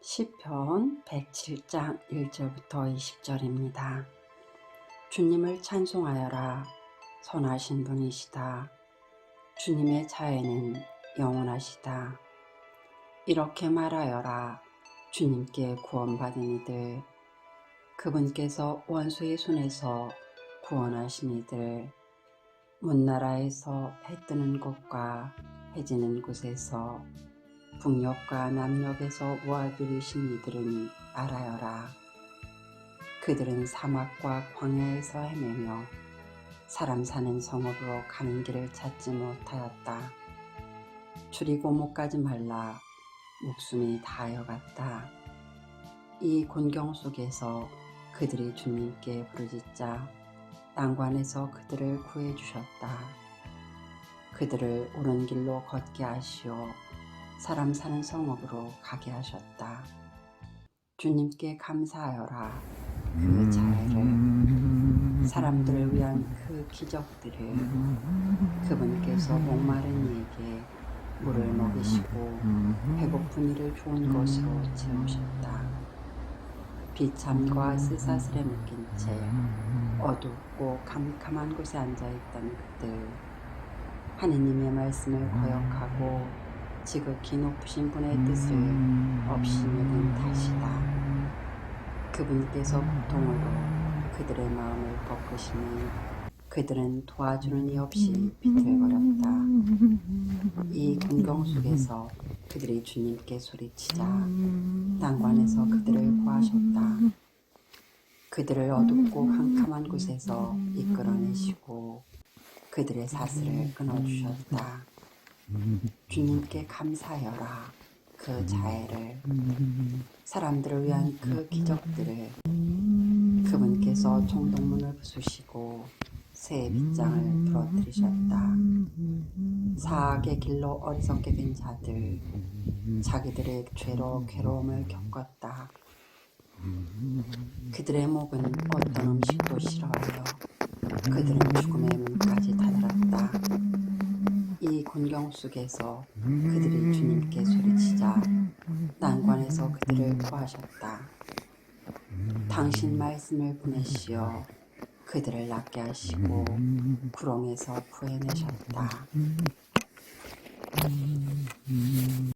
시편 107장 1절부터 20절입니다. 주님을 찬송하여라 선하신 분이시다. 주님의 자애는 영원하시다. 이렇게 말하여라 주님께 구원받은 이들 그분께서 원수의 손에서 구원하신 이들 문나라에서 해 뜨는 곳과 해 지는 곳에서 북녘과 남녘에서 모아들이신 이들은 알아여라. 그들은 사막과 광야에서 헤매며 사람 사는 성읍으로 가는 길을 찾지 못하였다. 가지 말라 목숨이 다하여갔다. 이 곤경 속에서 그들이 주님께 부르짖자 난관에서 그들을 구해 주셨다. 그들을 옳은 길로 걷게 하시오. 사람 사는 성읍으로 가게 하셨다. 주님께 감사하여라. 그 자애를 사람들을 위한 그 기적들을 그분께서 목마른 이에게 물을 먹이시고 배고픈 이를 좋은 것으로 채우셨다. 비참과 쓰사슬에 묶인 채 어둡고 캄캄한 곳에 앉아 있던 그들 하느님의 말씀을 거역하고 지극히 높으신 분의 뜻을 없이 믿은 탓이다. 그분께서 고통으로 그들의 마음을 꺾으시니 그들은 도와주는 이 없이 비틀거렸다. 이 군경 속에서 그들이 주님께 소리치자 난관에서 그들을 구하셨다. 그들을 어둡고 캄캄한 곳에서 이끌어내시고 그들의 사슬을 끊어주셨다. 주님께 감사하여라. 그 자애를 사람들을 위한 그 기적들을 그분께서 총동문을 부수시고 새 빗장을 부러뜨리셨다. 사악의 길로 어리석게 된 자들 자기들의 죄로 괴로움을 겪었다. 그들의 목은 어떤 음식도 싫어하여 그들은 죽음의. 이 곤경 속에서 그들이 주님께 소리치자 난관에서 그들을 구하셨다. 당신 말씀을 보내시어 그들을 낫게 하시고 구렁에서 구해내셨다.